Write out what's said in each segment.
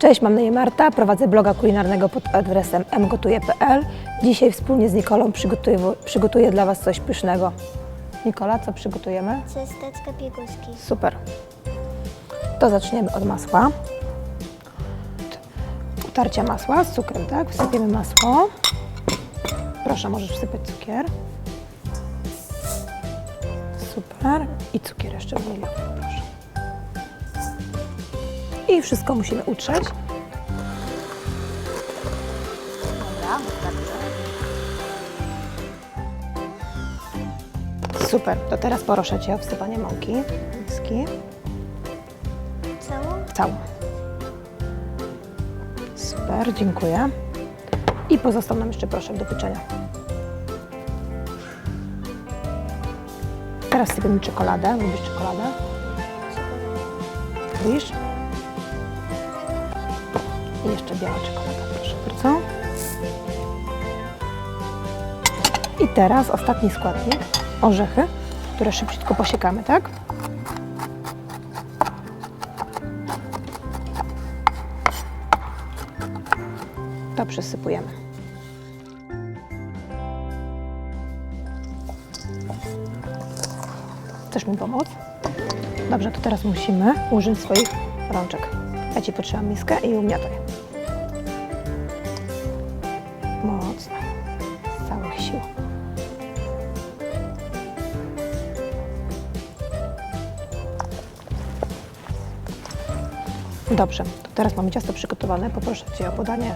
Cześć, mam na imię Marta, prowadzę bloga kulinarnego pod adresem mgotuje.pl. Dzisiaj wspólnie z Nikolą przygotuję, przygotuję dla Was coś pysznego. Nikola, co przygotujemy? Ciasteczka pieguski. Super. To zaczniemy od masła. Utarcia masła z cukrem, tak? Wsypiemy masło. Proszę, możesz wsypać cukier. Super. I cukier jeszcze waniliowy, proszę. I wszystko musimy utrzeć. Super. To teraz proszę Cię o wsypanie mąki. Miski. Całą? Całą. Super, dziękuję. I pozostał nam jeszcze proszek do pieczenia. Teraz sypiemy czekoladę. Lubisz czekoladę? Lubisz? I jeszcze biała czekolada, proszę bardzo. I teraz ostatni składnik. Orzechy, które szybciutko posiekamy, tak? To przesypujemy. Chcesz mi pomóc? Dobrze, to teraz musimy użyć swoich rączek. Ja Ci potrzebam miskę i umiotaj. Mocno. Z całych sił. Dobrze, to teraz mamy ciasto przygotowane. Poproszę Cię o podanie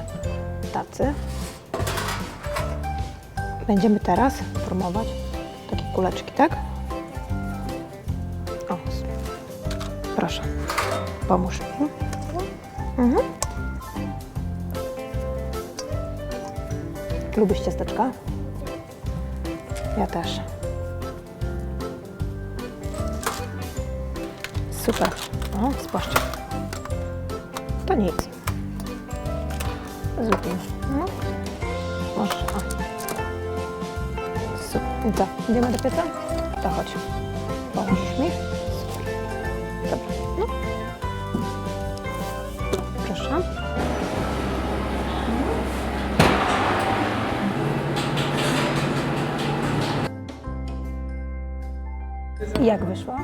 tacy. Będziemy teraz formować takie kuleczki, tak? O, proszę, pomóż mi. Mhm. Lubisz ciasteczka? Ja też. Super. O, spłaszczę. To nic. Zupimy. No. Może. O. Super. I co? Idziemy do pieca? To chodź. Pomożesz jak wyszło?